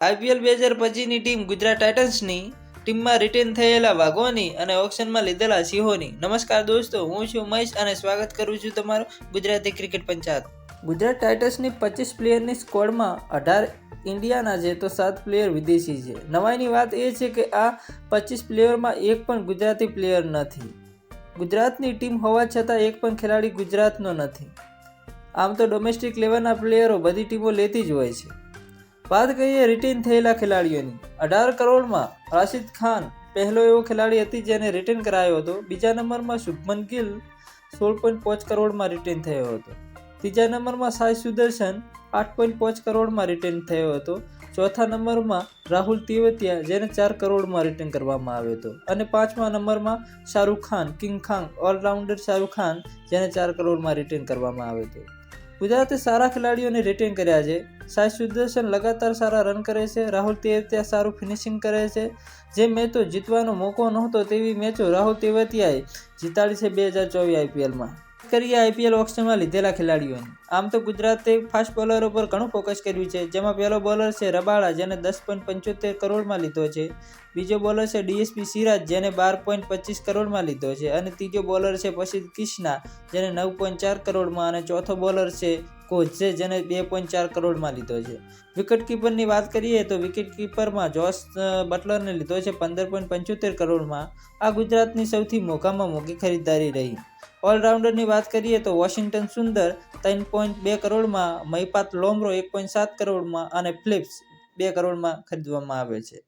IPL બે હજાર પચીસની team Gujarat ટાઇટન્સની ટીમમાં રિટેન થયેલા વાઘોની અને ઓક્શનમાં લીધેલા સિંહોની. નમસ્કાર દોસ્તો, હું છું મહેશ અને સ્વાગત કરું છું તમારું ગુજરાતી ક્રિકેટ પંચાયત ગુજરાત ટાઇટન્સની પચીસ પ્લેયરની સ્કોડમાં અઢાર ઇન્ડિયાના છે તો સાત પ્લેયર વિદેશી છે. નવાઈની વાત એ છે કે આ પચીસ પ્લેયરમાં એક પણ ગુજરાતી પ્લેયર નથી. ગુજરાતની ટીમ હોવા છતાં એક પણ ખેલાડી ગુજરાતનો નથી. આમ તો ડોમેસ્ટિક લેવલના પ્લેયરો બધી ટીમો લેતી જ હોય છે. વાત કરીએ રિટેન થયેલા ખેલાડીઓની. અઢાર કરોડમાં રાશિદ ખાન પહેલો એવો ખેલાડી હતી જેને રિટેન કરાયો હતો. બીજા નંબરમાં શુભમન ગિલ સોળ પોઈન્ટ પાંચ કરોડમાં રિટેન થયો હતો. ત્રીજા નંબરમાં સાઈ સુદર્શન આઠ પોઈન્ટ પાંચ કરોડમાં રિટેન થયો હતો. ચોથા નંબરમાં રાહુલ તેવતિયા જેને ચાર કરોડમાં રિટર્ન કરવામાં આવ્યો હતો. અને પાંચમા નંબરમાં શાહરૂખ ખાન, કિંગ ખાન ઓલરાઉન્ડર શાહરૂખ ખાન જેને ચાર કરોડમાં રિટર્ન કરવામાં આવ્યો હતો. ગુજરાતે સારા ખેલાડીઓને રિટેન કર્યા છે. સાઈ સુદર્શન લગાતાર સારા રન કરે છે. રાહુલ તેવતિયા સારું ફિનિશિંગ કરે છે. જે મેચો જીતવાનો મોકો નહોતો તેવી મેચો રાહુલ તેવતિયાએ જીતાડી છે બે હજાર ચોવીસ આઈપીએલમાં કરીએ આઈપીએલ ઓપ્શનમાં લીધેલા ખેલાડીઓની. આમ તો ગુજરાતે ફાસ્ટ બોલરો પર ઘણું ફોકસ કર્યું છે, જેમાં પહેલો બોલર છે રબાડા જેને દસ પોઈન્ટ પંચોતેર કરોડમાં લીધો છે. બીજો બોલર છે ડીએસપી સિરાજ, જેને બાર પોઈન્ટ પચીસ કરોડમાં લીધો છે. અને ત્રીજો બોલર છે પછી કિષ્ના, જેને નવ પોઈન્ટ ચાર કરોડમાં અને ચોથો બોલર છે કોચે જેને બે પોઈન્ટ ચાર કરોડમાં લીધો છે. વિકેટ કીપરની વાત કરીએ તો વિકેટ કીપરમાં જોસ બટલરને લીધો છે પંદર પોઈન્ટ પંચોતેર કરોડમાં. આ ગુજરાતની સૌથી મોંઘામાં મોંઘી ખરીદદારી રહી. ઓલરાઉન્ડરની વાત કરીએ તો વોશિંગ્ટન સુંદર ત્રણ પોઈન્ટ બે કરોડમાં મૈપાત લોમરો એક પોઈન્ટ સાત કરોડમાં અને ફિલિપ્સ બે કરોડમાં ખરીદવામાં આવે છે.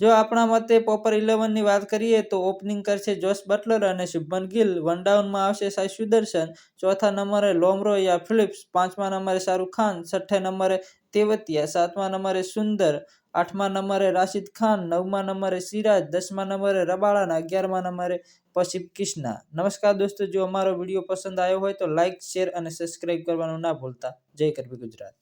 જો આપણા મતે પોપર ઇલેવનની વાત કરીએ તો ઓપનિંગ કરશે જોસ બટલર અને શુભમન ગિલ વન ડાઉનમાં આવશે સાઈ સુદર્શન ચોથા નંબરે લોમરો યા ફિલિપ્સ પાંચમા નંબરે શાહરૂખ ખાન છઠ્ઠે નંબરે તેવતિયા સાતમા નંબરે સુંદર આઠમા નંબરે રાશિદ ખાન નવમા નંબરે સિરાજ દસમા નંબરે રબાડા અને અગિયારમા નંબરે પછી કિષ્ના નમસ્કાર દોસ્તો, જો અમારો વીડિયો પસંદ આવ્યો હોય તો લાઇક શેર અને સબસ્ક્રાઇબ કરવાનું ના ભૂલતા. જય કરવી ગુજરાત.